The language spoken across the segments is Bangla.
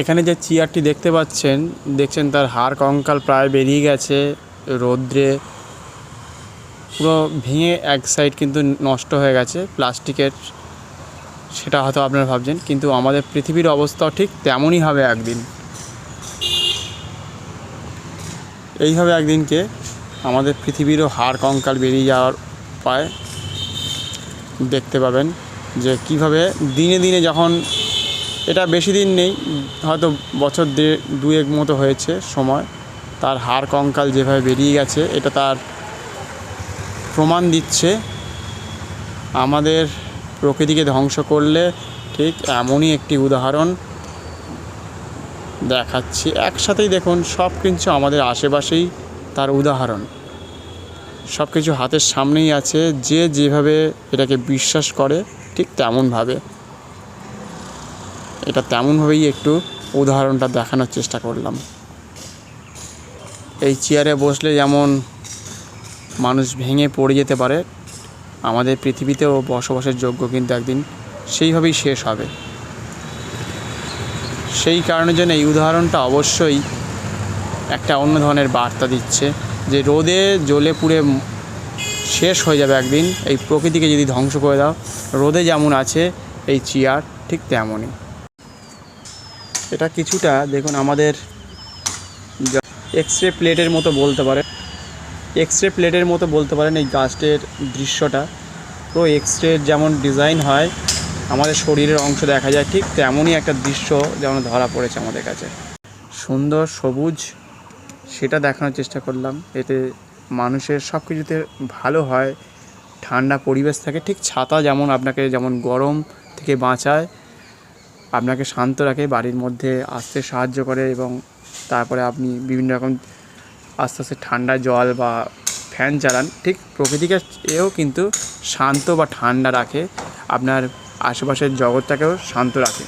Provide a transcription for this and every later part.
এখানে যে চেয়ারটি দেখতে পাচ্ছেন, দেখছেন তার হাড় কঙ্কাল প্রায় বেরিয়ে গেছে, রৌদ্রে পুরো ভেঙে এক সাইড কিন্তু নষ্ট হয়ে গেছে, প্লাস্টিকের সেটা হয়তো আপনারা ভাবছেন, কিন্তু আমাদের পৃথিবীর অবস্থাও ঠিক তেমনই হবে একদিন। এইভাবে একদিনকে আমাদের পৃথিবীরও হাড় কঙ্কাল বেরিয়ে যাওয়ার পায় দেখতে পাবেন যে কীভাবে দিনে দিনে যখন এটা বেশি দিন নেই, হয়তো বছর দুয়েক মতো হয়েছে সময়। তার হাড়, কঙ্কাল যেভাবে বেরিয়ে গেছে, এটা তার প্রমাণ দিচ্ছে। আমাদের প্রকৃতিকে ধ্বংস করলে ঠিক এমনই একটি উদাহরণ দেখাচ্ছি। একসাথেই দেখুন, সব কিছু আমাদের আশেপাশেই তার উদাহরণ। সব কিছু হাতের সামনেই আছে, যে যেভাবে এটাকে বিশ্বাস করে, ঠিক তেমনভাবে। এটা তেমনভাবেই একটু উদাহরণটা দেখানোর চেষ্টা করলাম। এই চেয়ারে বসলে যেমন মানুষ ভেঙে পড়ে যেতে পারে, আমাদের পৃথিবীতেও বসবাসের যোগ্য কিন্তু একদিন সেইভাবেই শেষ হবে। সেই কারণের জন্য এই উদাহরণটা অবশ্যই একটা অন্য ধরনের বার্তা দিচ্ছে যে রোদে জ্বলে পুড়ে শেষ হয়ে যাবে একদিন, এই প্রকৃতিকে যদি ধ্বংস করে দাও, রোদে যেমন আছে, এই চেয়ার ঠিক তেমনই। এটা কিছুটা, দেখুন আমাদের এক্স রে প্লেটের মতো বলতে পারে এক্স রে প্লেটের মতো বলতে পারেন এই গাছটির দৃশ্যটা। পুরো এক্স রে যেমন ডিজাইন হয়, আমাদের শরীরের অংশ দেখা যায়, ঠিক তেমনই একটা দৃশ্য যেমন ধরা পড়েছে আমাদের কাছে। সুন্দর, সবুজ, সেটা দেখানোর চেষ্টা করলাম। এতে মানুষের সব কিছুতে ভালো হয়, ঠান্ডা পরিবেশ থাকে, ঠিক ছাতা যেমন আপনাকে যেমন গরম থেকে বাঁচায় আপনাকে শান্ত রাখে, বাড়ির মধ্যে আসতে সাহায্য করে এবং তারপরে আপনি বিভিন্ন রকম আস্তে আস্তে ঠান্ডা জল বা ফ্যান চালান। ঠিক প্রকৃতিকে এও কিন্তু শান্ত বা ঠান্ডা রাখে, আপনার আশেপাশের জগৎটাকেও শান্ত রাখে।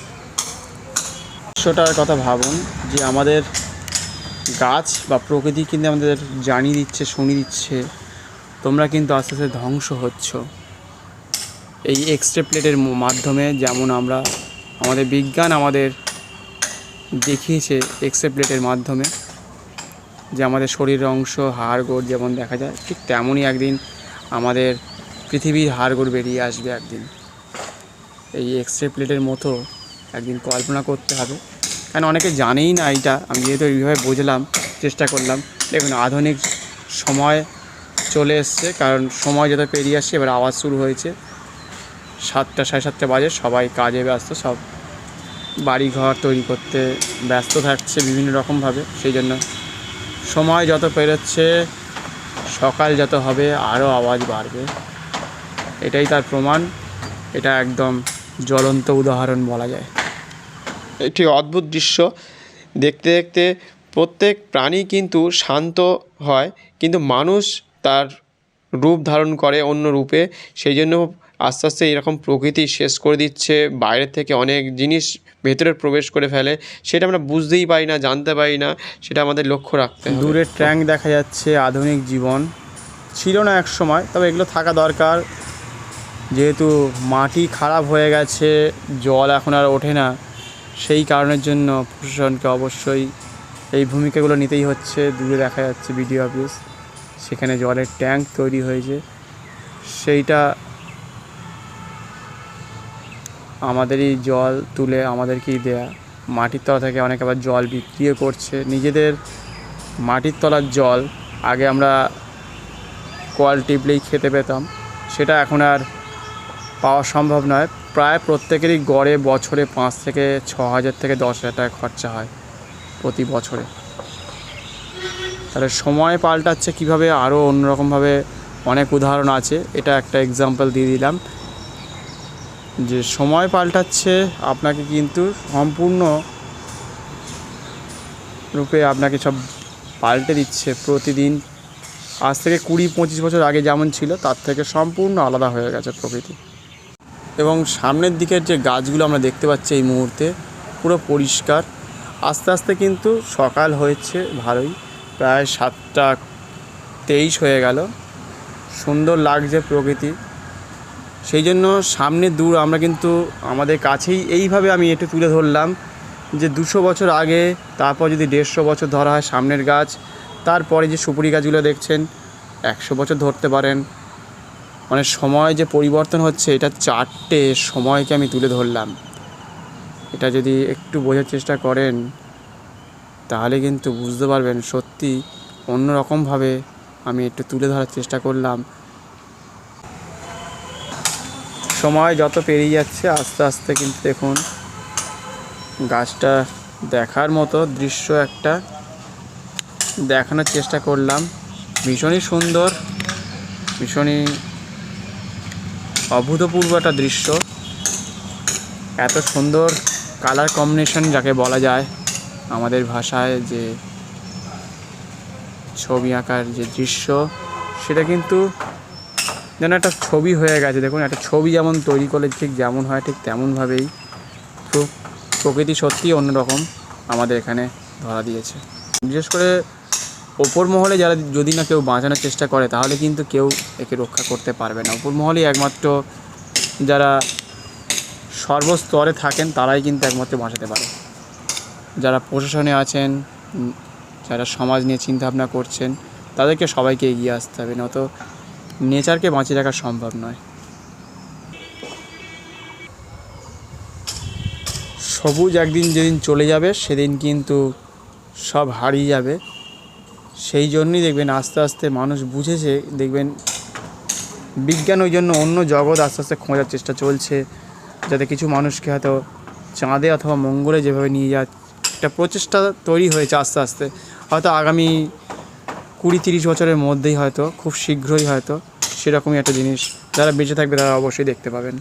দৃশ্যটার কথা ভাবুন যে আমাদের গাছ বা প্রকৃতি কিন্তু আমাদের জানিয়ে দিচ্ছে, শুনিয়ে দিচ্ছে, তোমরা কিন্তু আস্তে আস্তে ধ্বংস হচ্ছ। এই এক্সরে প্লেটের মাধ্যমে যেমন আমরা আমাদের বিজ্ঞান আমাদের দেখিয়েছে এক্সরে প্লেটের মাধ্যমে যে আমাদের শরীরের অংশ, হাড়গোড় যেমন দেখা যায়, ঠিক তেমনই একদিন আমাদের পৃথিবীর হাড়গোড় বেরিয়ে আসবে একদিন। এই এক্সরে প্লেটের মতো একদিন কল্পনা করতে হবে। কারণ অনেকে জানেই না এইটা আমি যেহেতু এইভাবে বুঝলাম, চেষ্টা করলাম। দেখুন, আধুনিক সময় চলে এসছে। কারণ সময় যত পেরিয়ে আসছে, এবার আওয়াজ শুরু হয়েছে। সাতটা, সাড়ে সাতটা বাজে, সবাই কাজে ব্যস্ত, সব বাড়ি ঘর তৈরি করতে ব্যস্ত থাকছে বিভিন্ন রকমভাবে, সেই জন্য সময় যত পেরোচ্ছে, সকাল যত হবে, আরও আওয়াজ বাড়বে। এটাই তার প্রমাণ, এটা একদম জ্বলন্ত উদাহরণ বলা যায়। একটি অদ্ভুত দৃশ্য, দেখতে দেখতে প্রত্যেক প্রাণী কিন্তু শান্ত হয়, কিন্তু মানুষ তার রূপ ধারণ করে অন্য রূপে, সেই জন্য আস্তে আস্তে এরকম প্রকৃতি শেষ করে দিচ্ছে বাইরের থেকে অনেক জিনিস ভেতরে প্রবেশ করে ফেলে, সেটা আমরা বুঝতেই পারি না, জানতে পারি না, সেটা আমাদের লক্ষ্য রাখতে হবে। দূরের ট্যাঙ্ক দেখা যাচ্ছে, আধুনিক জীবন। ছিল না এক সময়, তবে এগুলো থাকা দরকার। যেহেতু মাটি খারাপ হয়ে গেছে, জল এখন আর ওঠে না, সেই কারণের জন্য প্রশাসনকে অবশ্যই এই ভূমিকাগুলো নিতেই হচ্ছে। দূরে দেখা যাচ্ছে বিডিও অফিস, সেখানে জলের ট্যাঙ্ক তৈরি হয়েছে। সেইটা আমাদেরই জল তুলে আমাদেরকেই দেয়া। মাটির তলা থেকে অনেকে আবার জল বিক্রিও করছে। নিজেদের মাটির তলার জল আগে আমরা কল টিপলেই খেতে পেতাম। সেটা এখন আর পাওয়া সম্ভব নয়। প্রায় প্রত্যেকেরই গড়ে বছরে পাঁচ থেকে ছ হাজার থেকে দশ হাজার টাকা খরচা হয় প্রতি বছরে। তাহলে সময় পাল্টাচ্ছে কীভাবে? আরও অন্যরকমভাবে অনেক উদাহরণ আছে। এটা একটা এক্সাম্পল দিয়ে দিলাম। যে সময় পাল্টাচ্ছে আপনাকে কিন্তু সম্পূর্ণ রূপে আপনাকে সব পাল্টে দিচ্ছে প্রতিদিন। আজ থেকে কুড়ি পঁচিশ বছর আগে যেমন ছিল, তার থেকে সম্পূর্ণ আলাদা হয়ে গেছে প্রকৃতি। এবং সামনের দিকের যে গাছগুলো আমরা দেখতে পাচ্ছি এই মুহূর্তে, পুরো পরিষ্কার। আস্তে আস্তে কিন্তু সকাল হয়েছে ভালোই, প্রায় সাতটা তেইশ হয়ে গেল। সুন্দর লাগছে প্রকৃতি। সেই জন্য সামনে দূর আমরা কিন্তু আমাদের কাছেই এইভাবে আমি একটু তুলে ধরলাম যে দুশো বছর আগে, তারপর যদি দেড়শো বছর ধরা হয় সামনের গাছ, তারপরে যে সুপুরি গাছগুলো দেখছেন, একশো বছর ধরতে পারেন। মানে সময় যে পরিবর্তন হচ্ছে, এটা চারটে সময়কে আমি তুলে ধরলাম। এটা যদি একটু বোঝার চেষ্টা করেন, তাহলে কিন্তু বুঝতে পারবেন সত্যি অন্যরকমভাবে আমি একটু তুলে ধরার চেষ্টা করলাম। সময় যত পেরিয়ে যাচ্ছে, আস্তে আস্তে কিন্তু দেখুন গাছটা দেখার মতো দৃশ্য একটা দেখানোর চেষ্টা করলাম। ভীষণই সুন্দর, ভীষণই অভূতপূর্ব একটা দৃশ্য। এত সুন্দর কালার কম্বিনেশন যাকে বলা যায় আমাদের ভাষায় যে ছবি আঁকার যে দৃশ্য, সেটা কিন্তু যেন একটা ছবি হয়ে গেছে। দেখুন, একটা ছবি যেমন তৈরি করলে ঠিক যেমন হয়, ঠিক তেমনভাবেই তো প্রকৃতি সত্যিই অন্যরকম আমাদের এখানে ধরা দিয়েছে। বিশেষ করে ওপর মহলে যারা যদি না কেউ বাঁচানোর চেষ্টা করে, তাহলে কিন্তু কেউ একে রক্ষা করতে পারবে না। ওপর মহলেই একমাত্র যারা সর্বস্তরে থাকেন, তারাই কিন্তু একমাত্র বাঁচাতে পারে। যারা প্রশাসনে আছেন যারা সমাজ নিয়ে চিন্তাভাবনা করছেন, তাদেরকে সবাইকে এগিয়ে আসতে হবে। নয়তো নেচারকে বাঁচিয়ে রাখা সম্ভব নয়। সবুজ একদিন যেদিন চলে যাবে, সেদিন কিন্তু সব হারিয়ে যাবে। সেই জন্যই দেখবেন আস্তে আস্তে মানুষ বুঝেছে, দেখবেন বিজ্ঞান ওই জন্য অন্য জগৎ আস্তে আস্তে খোঁজার চেষ্টা চলছে, যাতে কিছু মানুষকে হয়তো চাঁদে অথবা মঙ্গলে যেভাবে নিয়ে যা একটা প্রচেষ্টা তৈরি হয়েছে আস্তে আস্তে। হয়তো আগামী কুড়ি তিরিশ বছরের মধ্যেই হয়তো, খুব শীঘ্রই হয়তো সেরকমই একটা জিনিস যারা বেঁচে থাকবে তারা অবশ্যই দেখতে পাবেন।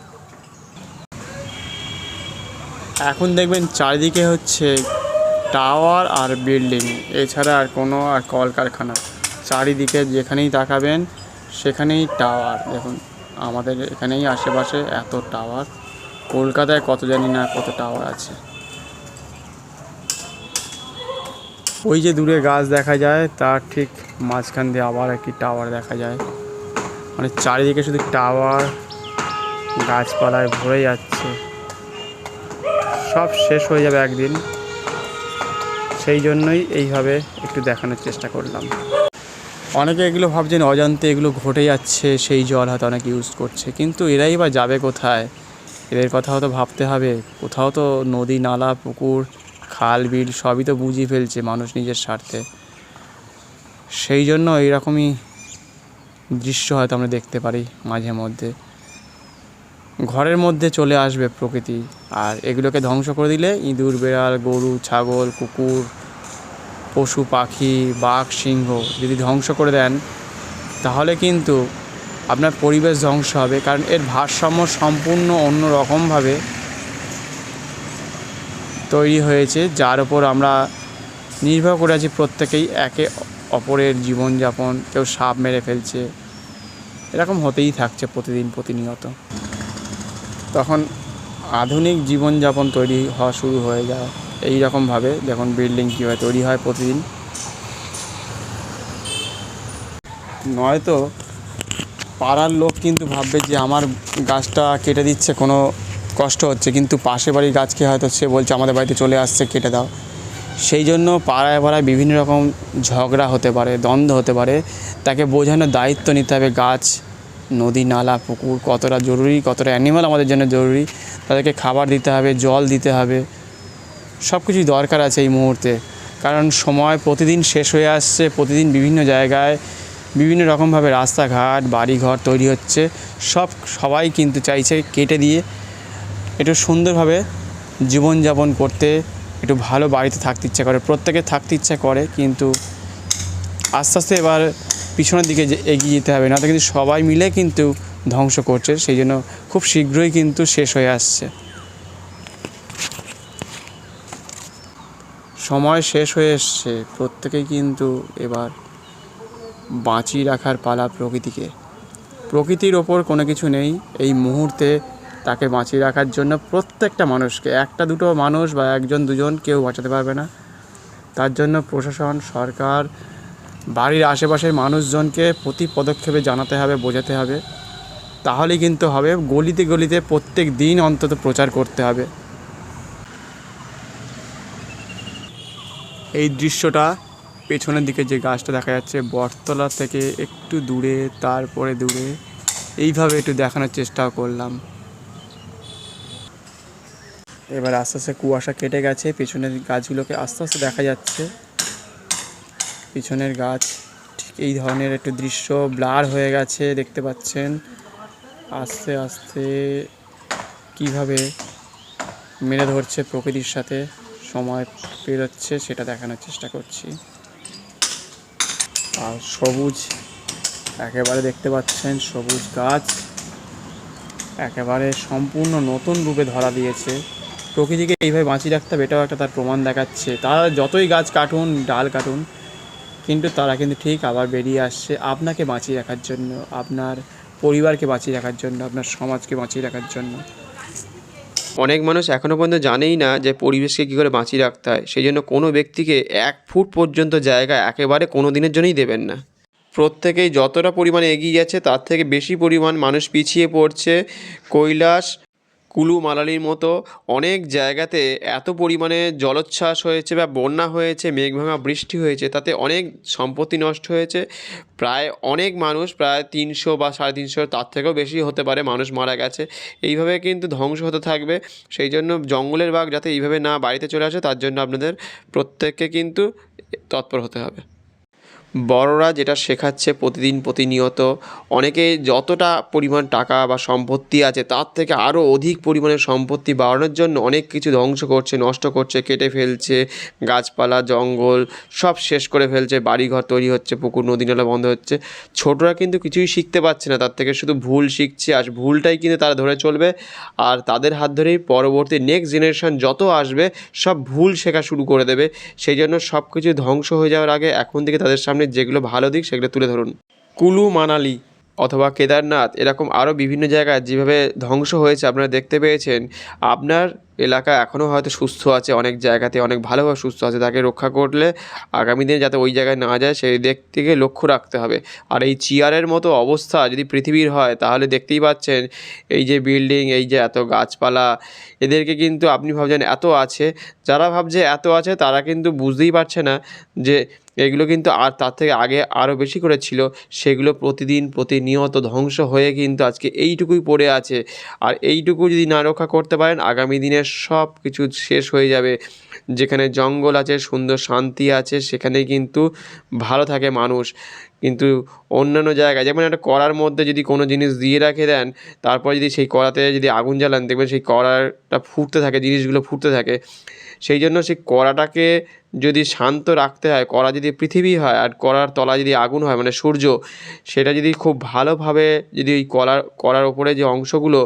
এখন দেখবেন চারিদিকে হচ্ছে টাওয়ার আর বিল্ডিং, এছাড়া আর কোনো আর কলকারখানা। চারিদিকে যেখানেই তাকাবেন সেখানেই টাওয়ার। দেখুন, আমাদের এখানেই আশেপাশে এত টাওয়ার। কলকাতায় কত জানি না কত টাওয়ার আছে। ওই যে দূরে গাছ দেখা যায়, তার ঠিক মাঝখান দিয়ে আবার একটি টাওয়ার দেখা যায়। মানে চারিদিকে শুধু টাওয়ার গাছপালায় ভরে যাচ্ছে। সব শেষ হয়ে যাবে একদিন। সেই জন্যই এইভাবে একটু দেখানোর চেষ্টা করলাম। অনেকে এগুলো ভাবছেন, অজান্তে এগুলো ঘটে যাচ্ছে, সেই জল হয়তো অনেকে ইউজ করছে। কিন্তু এরাই বা যাবে কোথায়? এদের কথাও তো ভাবতে হবে। কোথাও তো নদী, নালা, পুকুর খাল, বিল সবই তো বুঝিয়ে ফেলছে মানুষ নিজের স্বার্থে। সেই জন্য এইরকমই দৃশ্য হয়তো আমরা দেখতে পারি মাঝে মধ্যে। ঘরের মধ্যে চলে আসবে প্রকৃতি আর এগুলোকে ধ্বংস করে দিলে ইঁদুর, বেড়াল, গরু, ছাগল, কুকুর, পশু, পাখি, বাঘ, সিংহ যদি ধ্বংস করে দেন, তাহলে কিন্তু আপনার পরিবেশ ধ্বংস হবে। কারণ এর ভারসাম্য সম্পূর্ণ অন্য রকমভাবে তৈরি হয়েছে, যার ওপর আমরা নির্ভর করে আছি প্রত্যেকেই একে অপরের জীবনযাপন, কেউ সাপ মেরে ফেলছে, এরকম হতেই থাকছে প্রতিদিন প্রতিনিয়ত। তখন আধুনিক জীবনযাপন তৈরি হওয়া শুরু হয়ে যায় এই রকমভাবে যখন বিল্ডিং কীভাবে তৈরি হয় প্রতিদিন। নয়তো পাড়ার লোক কিন্তু ভাববে যে আমার গাছটা কেটে দিচ্ছে কোনো কষ্ট হচ্ছে, কিন্তু পাশে বাড়ির গাছকে হয়তো সে বলছে, আমাদের বাড়িতে চলে আসছে, কেটে দাও। সেই জন্য পাড়ায় পাড়ায় বিভিন্ন রকম ঝগড়া হতে পারে, দ্বন্দ্ব হতে পারে। তাকে বোঝানোর দায়িত্ব নিতে হবে গাছ, নদী, নালা, পুকুর, কতটা জরুরি, কতটা অ্যানিমাল আমাদের জন্য জরুরি। তাদেরকে খাবার দিতে হবে, জল দিতে হবে। সব কিছুই দরকার আছে এই মুহূর্তে। কারণ সময় প্রতিদিন শেষ হয়ে আসছে, প্রতিদিন বিভিন্ন জায়গায় বিভিন্ন রকমভাবে রাস্তাঘাট, বাড়িঘর তৈরি হচ্ছে। সব, সবাই কিন্তু চাইছে কেটে দিয়ে একটু সুন্দরভাবে জীবনযাপন করতে, একটু ভালো বাড়িতে থাকতে ইচ্ছা করে, প্রত্যেকে থাকতে ইচ্ছা করে, কিন্তু আস্তে আস্তে এবার পিছনের দিকে এগিয়ে যেতে হবে না তো কিন্তু সবাই মিলে কিন্তু ধ্বংস করছে, সেই জন্য খুব শীঘ্রই কিন্তু শেষ হয়ে আসছে। সময় শেষ হয়ে এসছে প্রত্যেকেই কিন্তু এবার বাঁচিয়ে রাখার পালা প্রকৃতিকে। প্রকৃতির ওপর কোনো কিছু নেই, এই মুহূর্তে তাকে বাঁচিয়ে রাখার জন্য প্রত্যেকটা মানুষকে, একটা দুটো মানুষ বা একজন, দুজন কেউ বাঁচাতে পারবে না। তার জন্য প্রশাসন, সরকার, বাড়ির আশেপাশের মানুষজনকে প্রতি পদক্ষেপে জানাতে হবে, বোঝাতে হবে। তাহলেই কিন্তু হবে, গলিতে গলিতে প্রত্যেক দিন অন্তত প্রচার করতে হবে। এই দৃশ্যটা পেছনের দিকে যে গাছটা দেখা যাচ্ছে, বটতলা থেকে একটু দূরে, তারপরে দূরে, এইভাবে একটু দেখানোর চেষ্টা করলাম। এবার আস্তে আস্তে কুয়াশা কেটে গেছে, পেছনের গাছগুলোকে আস্তে আস্তে দেখা যাচ্ছে। পিছনের গাছ ঠিক এই ধরনের একটু দৃশ্য, ব্লার হয়ে গেছে দেখতে পাচ্ছেন। আস্তে আস্তে কীভাবে মেরে ধরছে প্রকৃতির সাথে সময় পেরোচ্ছে সেটা দেখানোর চেষ্টা করছি। আর সবুজ, একেবারে দেখতে পাচ্ছেন সবুজ গাছ, একেবারে সম্পূর্ণ নতুন রূপে ধরা দিয়েছে। প্রকৃতিকে এইভাবে বাঁচিয়ে রাখতে হবে, এটাও একটা তার প্রমাণ দেখাচ্ছে। তারা যতই গাছ কাটুন, ডাল কাটুন, কিন্তু তারা কিন্তু ঠিক আবার বেরিয়ে আসছে আপনাকে বাঁচিয়ে রাখার জন্য, আপনার পরিবারকে বাঁচিয়ে রাখার জন্য, আপনার সমাজকে বাঁচিয়ে রাখার জন্য। অনেক মানুষ এখনও পর্যন্ত জানেই না যে পরিবেশকে কী করে বাঁচিয়ে রাখতে হয়। সেই জন্য কোনো ব্যক্তিকে এক ফুট পর্যন্ত জায়গা একেবারে কোনো দিনের জন্যই দেবেন না। প্রত্যেকেই যতটা পরিমাণে এগিয়ে যাচ্ছে, তার থেকে বেশি পরিমাণ মানুষ পিছিয়ে পড়ছে। কৈলাস কুলু মালালির মতো অনেক জায়গাতে এত পরিমাণে জলোচ্ছ্বাস হয়েছে বা বন্যা হয়েছে, মেঘভাঙা বৃষ্টি হয়েছে, তাতে অনেক সম্পত্তি নষ্ট হয়েছে। প্রায় অনেক মানুষ, প্রায় তিনশো বা সাড়ে তিনশো তার থেকেও বেশি হতে পারে মানুষ মারা গেছে। এইভাবে কিন্তু ধ্বংস হতে থাকবে। সেই জন্য জঙ্গলের বাঘ যাতে এইভাবে না বাড়িতে চলে আসে, তার জন্য আপনাদের প্রত্যেককে কিন্তু তৎপর হতে হবে। বড়রা যেটা শেখাচ্ছে প্রতিদিন প্রতিনিয়ত, অনেকে যতটা পরিমাণ টাকা বা সম্পত্তি আছে তার থেকে আরও অধিক পরিমাণে সম্পত্তি বাড়ানোর জন্য অনেক কিছু ধ্বংস করছে, নষ্ট করছে, কেটে ফেলছে, গাছপালা, জঙ্গল সব শেষ করে ফেলছে, বাড়িঘর তৈরি হচ্ছে, পুকুর, নদী, নালা বন্ধ হচ্ছে। ছোটরা কিন্তু কিছুই শিখতে পারছে না, তার থেকে শুধু ভুল শিখছে আর ভুলটাই কিন্তু তারা ধরে চলবে। আর তাদের হাত ধরেই পরবর্তী নেক্সট জেনারেশন যত আসবে সব ভুল শেখা শুরু করে দেবে। সেই জন্য সব কিছু ধ্বংস হয়ে যাওয়ার আগে এখন থেকে তাদের সামনে যেগুলো ভালো দিক সেগুলো তুলে ধরুন। কুলু, মানালি অথবা কেদারনাথ এরকম আরও বিভিন্ন জায়গায় যেভাবে ধ্বংস হয়েছে আপনারা দেখতে পেয়েছেন, আপনার এলাকা এখনও হয়তো সুস্থ আছে, অনেক জায়গাতে অনেক ভালোভাবে সুস্থ আছে, তাকে রক্ষা করলে আগামী দিনে যাতে ওই জায়গায় না যায় সেই দিক থেকে লক্ষ্য রাখতে হবে। আর এই চেয়ারের মতো অবস্থা যদি পৃথিবীর হয়, তাহলে দেখতেই পাচ্ছেন এই যে বিল্ডিং, এই যে এত গাছপালা, এদেরকে কিন্তু আপনি ভাবছেন এত আছে, যারা ভাবছে এত আছে তারা কিন্তু বুঝতেই পারছে না যে এগুলো কিন্তু আর তার থেকে আগে আরও বেশি করে ছিল। সেগুলো প্রতিদিন প্রতিনিয়ত ধ্বংস হয়ে কিন্তু আজকে এইটুকুই পড়ে আছে। আর এইটুকু যদি না রক্ষা করতে পারেন, আগামী দিনের সব কিছু শেষ হয়ে যাবে। যেখানে জঙ্গল আছে, সুন্দর শান্তি আছে সেখানে কিন্তু ভালো থাকে মানুষ। কিন্তু অন্যান্য জায়গায়, যেমন একটা কড়ার মধ্যে যদি কোনো জিনিস দিয়ে রাখে দেন, তারপর যদি সেই কড়াতে যদি আগুন জ্বালান, দেখবেন সেই কড়াটা ফুটতে থাকে, জিনিসগুলো ফুটতে থাকে। সেই জন্য সেই কড়াটাকে যদি শান্ত রাখতে হয়, কড়া যদি পৃথিবী হয় আর কড়ার তলা যদি আগুন হয় মানে সূর্য, সেটা যদি খুব ভালোভাবে যদি ওই কড়ার কড়ার ওপরে যে অংশগুলো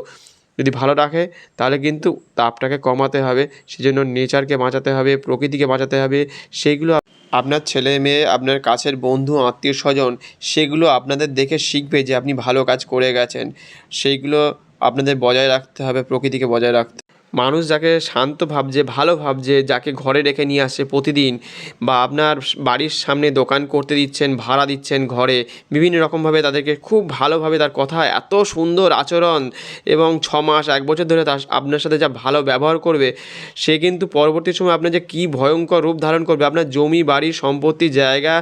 যদি ভালো রাখে, তাহলে কিন্তু তাপটাকে কমাতে হবে। সেজন্য নেচারকে বাঁচাতে হবে, প্রকৃতিকে বাঁচাতে হবে। সেইগুলো আপনার ছেলে মেয়ে, আপনার কাছের বন্ধু, আত্মীয় স্বজন, সেগুলো আপনাদের দেখে শিখবে যে আপনি ভালো কাজ করে গেছেন। সেইগুলো আপনাদের বজায় রাখতে হবে, প্রকৃতিকে বজায় রাখতে মানুষ যাকে শান্ত ভাবছে, ভালো ভাবছে, যাকে ঘরে রেখে নিয়ে আসে প্রতিদিন বা আপনার বাড়ির সামনে দোকান করতে দিচ্ছেন, ভাড়া দিচ্ছেন ঘরে, বিভিন্ন রকমভাবে তাদেরকে খুব ভালোভাবে তার কথা এত সুন্দর আচরণ এবং ছ মাস, এক বছর ধরে তার আপনার সাথে যা ভালো ব্যবহার করবে, সে কিন্তু পরবর্তী সময় আপনার যে কী ভয়ঙ্কর রূপ ধারণ করবে, আপনার জমি, বাড়ি, সম্পত্তি, জায়গা,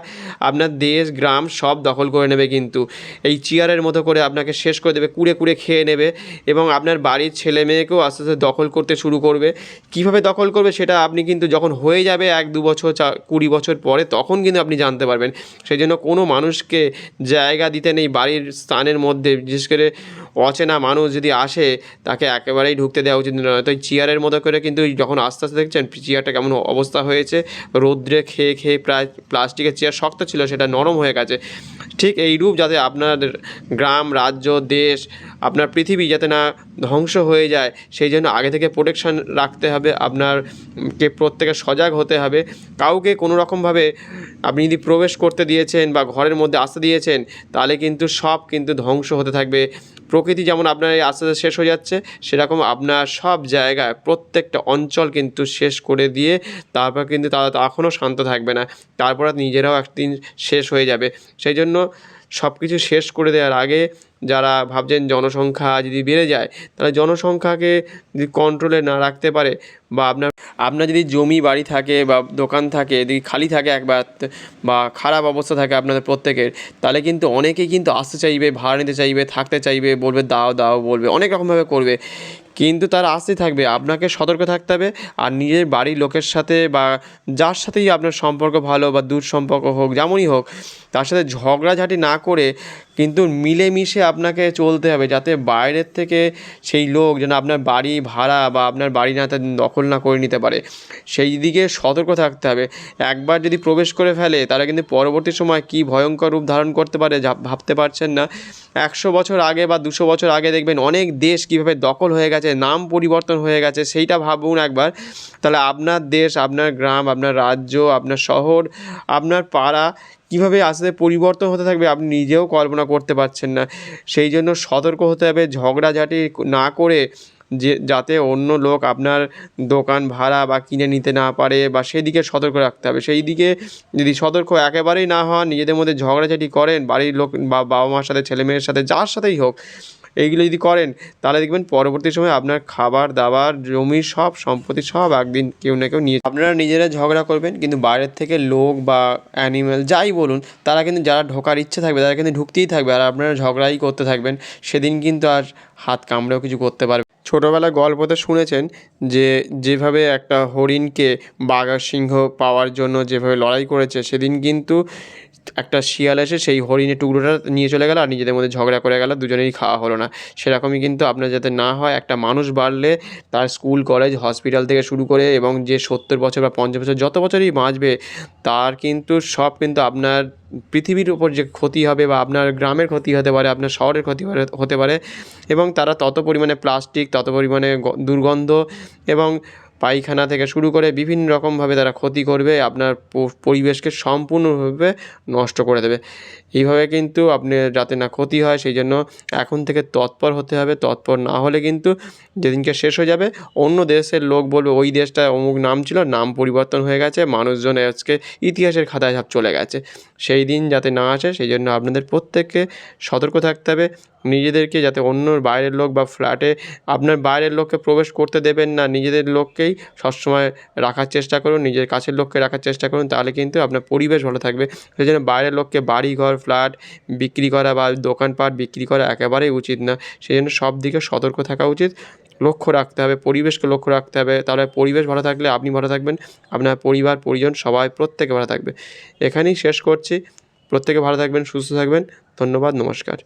আপনার দেশ, গ্রাম সব দখল করে নেবে কিন্তু। এই চেয়ারের মতো করে আপনাকে শেষ করে দেবে, কুড়ে কুড়ে খেয়ে নেবে এবং আপনার বাড়ির ছেলে মেয়েকেও আস্তে আস্তে দখল করতে শুরু করবে, কীভাবে দখল করবে সেটা আপনি কিন্তু যখন হয়ে যাবে এক, দু বছর, চা, কুড়ি বছর পরে তখন কিন্তু আপনি জানতে পারবেন। সেই জন্য কোনো মানুষকে জায়গা দিতে নেই, বাড়ির স্থানের মধ্যে, বিশেষ করে অচেনা মানুষ যদি আসে, তাকে একেবারেই ঢুকতে দেওয়া উচিত নয়। তো চেয়ারের মতো করে কিন্তু যখন আস্তে আস্তে দেখছেন, চেয়ারটা কেমন অবস্থা হয়েছে, রৌদ্রে খেয়ে খেয়ে প্রায় প্লাস্টিকের চেয়ার শক্ত ছিল, সেটা নরম হয়ে গেছে। ঠিক এই রূপ যাতে আপনার গ্রাম, রাজ্য, দেশ, আপনার পৃথিবী যাতে না ধ্বংস হয়ে যায়, সেই জন্য আগে থেকে প্রোটেকশান রাখতে হবে, আপনার কে প্রত্যেকে সজাগ হতে হবে। কাউকে কোনো রকমভাবে আপনি যদি প্রবেশ করতে দিয়েছেন বা ঘরের মধ্যে আসতে দিয়েছেন, তাহলে কিন্তু সব কিন্তু ধ্বংস হতে থাকবে। প্রকৃতি যেমন আপনার এই আস্তে আস্তে শেষ হয়ে যাচ্ছে, সেরকম আপনার সব জায়গায় প্রত্যেকটা অঞ্চল কিন্তু শেষ করে দিয়ে তারপর কিন্তু তারা তখনও শান্ত থাকবে না। তারপর নিজেরাও একদিন শেষ হয়ে যাবে। সেই জন্য সব কিছু শেষ করে দেওয়ার আগে যারা ভাবছেন জনসংখ্যা যদি বেড়ে যায়, তাহলে জনসংখ্যাকে যদি কন্ট্রোলে না রাখতে পারে বা আপনার আপনার যদি জমি বাড়ি থাকে বা দোকান থাকে, যদি খালি থাকে একবার বা খারাপ অবস্থা থাকে আপনাদের প্রত্যেকের, তাহলে কিন্তু অনেকেই কিন্তু আসতে চাইবে, ভাড়া নিতে চাইবে, থাকতে চাইবে, বলবে দাও দাও, বলবে, অনেক রকমভাবে করবে। কিন্তু তারা আসতেই থাকবে, আপনাকে সতর্ক থাকতে হবে আর নিজের বাড়ির লোকের সাথে বা যার সাথেই আপনার সম্পর্ক ভালো বা দূর সম্পর্ক হোক, যেমনই হোক, তার সাথে ঝগড়াঝাটি না করে কিন্তু মিলেমিশে আপনাকে চলতে হবে যাতে বাইরের থেকে সেই লোক যেন আপনার বাড়ি ভাড়া বা আপনার বাড়ি না তা দখল না করে নিতে পারে। সেই দিকে সতর্ক থাকতে হবে। একবার যদি প্রবেশ করে ফেলে, তারা কিন্তু পরবর্তী সময় কী ভয়ঙ্কর রূপ ধারণ করতে পারে ভাবতে পারছেন না। একশো বছর আগে বা দুশো বছর আগে দেখবেন অনেক দেশ কীভাবে দখল হয়ে গেছে, নাম পরিবর্তন হয়ে গেছে, সেইটা ভাবুন একবার। তাহলে আপনার দেশ, আপনার গ্রাম, আপনার রাজ্য, আপনার শহর, আপনার পাড়া কীভাবে আস্তে পরিবর্তন হতে থাকবে আপনি নিজেও কল্পনা করতে পারছেন না। সেই জন্য সতর্ক হতে হবে, ঝগড়াঝাটি না করে যে, যাতে অন্য লোক আপনার দোকান ভাড়া বা কিনে নিতে না পারে বা সেই দিকে সতর্ক রাখতে হবে। সেই দিকে যদি সতর্ক একেবারেই না হন, নিজেদের মধ্যে ঝগড়াঝাটি করেন, বাড়ির লোক বা বাবা মার সাথে ছেলে মেয়ের সাথে, যার সাথেই হোক এইগুলো যদি করেন, তাহলে দেখবেন পরবর্তী সময় আপনার খাবার, দাবার, জমি সব সম্পত্তি সব একদিন কেউ না কেউ নিয়ে আপনারা নিজেরা ঝগড়া করবেন, কিন্তু বাইরের থেকে লোক বা অ্যানিম্যাল যাই বলুন, তারা কিন্তু যারা ঢোকার ইচ্ছে থাকবে, তারা কিন্তু ঢুকতেই থাকবে আর আপনারা ঝগড়াই করতে থাকবেন, সেদিন কিন্তু আর হাত কামড়েও কিছু করতে পারবে ছোটোবেলায় গল্পতে শুনেছেন যে যেভাবে একটা হরিণকে বাঘ সিংহ পাওয়ার জন্য যেভাবে লড়াই করেছে, সেদিন কিন্তু একটা শিয়াল এসে সেই হরিণের টুকরোটা নিয়ে চলে গেল আর নিজেদের মধ্যে ঝগড়া করে গেল দুজনেই খাওয়া হলো না। সেরকমই কিন্তু আপনার যাতে না হয়, একটা মানুষ বাড়লে তার স্কুল, কলেজ, হসপিটাল থেকে শুরু করে এবং যে সত্তর বছর বা পঞ্চাশ বছর যত বছরই বাঁচবে, তার কিন্তু সব কিন্তু আপনার পৃথিবীর উপর যে ক্ষতি হবে বা আপনার গ্রামের ক্ষতি হতে পারে, আপনার শহরের ক্ষতি হতে পারে এবং তারা তত পরিমাণে প্লাস্টিক, তত পরিমাণে দুর্গন্ধ এবং পায়খানা থেকে শুরু করে বিভিন্ন রকমভাবে তারা ক্ষতি করবে, আপনার পরিবেশকে সম্পূর্ণভাবে নষ্ট করে দেবে। এইভাবে কিন্তু আপনি যাতে না ক্ষতি হয় সেই জন্য এখন থেকে তৎপর হতে হবে। তৎপর না হলে কিন্তু যেদিনকে শেষ হয়ে যাবে, অন্য দেশের লোক বলবে, ওই দেশটা অমুক নাম ছিল, নাম পরিবর্তন হয়ে গেছে, মানুষজন আজকে ইতিহাসের খাতায় সব চলে গেছে। সেই দিন যাতে না আসে সেই জন্য আপনাদের প্রত্যেককে সতর্ক থাকতে হবে। নিজেদেরকে যাতে অন্য বাইরের লোক বা ফ্ল্যাটে আপনার বাইরের লোককে প্রবেশ করতে দেবেন না, নিজেদের লোককেই সবসময় রাখার চেষ্টা করুন, নিজের কাছের লোককে রাখার চেষ্টা করুন, তাহলে কিন্তু আপনার পরিবেশ ভালো থাকবে। সেই জন্য বাইরের লোককে বাড়ি ঘর ফ্ল্যাট বিক্রি করা বা দোকানপাট বিক্রি করা একেবারেই উচিত না। সেই জন্য সব দিকে সতর্ক থাকা উচিত। লক্ষ্য রাখতে হবে, পরিবেশকে লক্ষ্য রাখতে হবে। তাহলে পরিবেশ ভালো থাকলে আপনি ভালো থাকবেন, আপনার পরিবার, পরিজন সবাই প্রত্যেকে ভালো থাকবে। এখানেই শেষ করছি। প্রত্যেকে ভালো থাকবেন, সুস্থ থাকবেন। ধন্যবাদ, নমস্কার।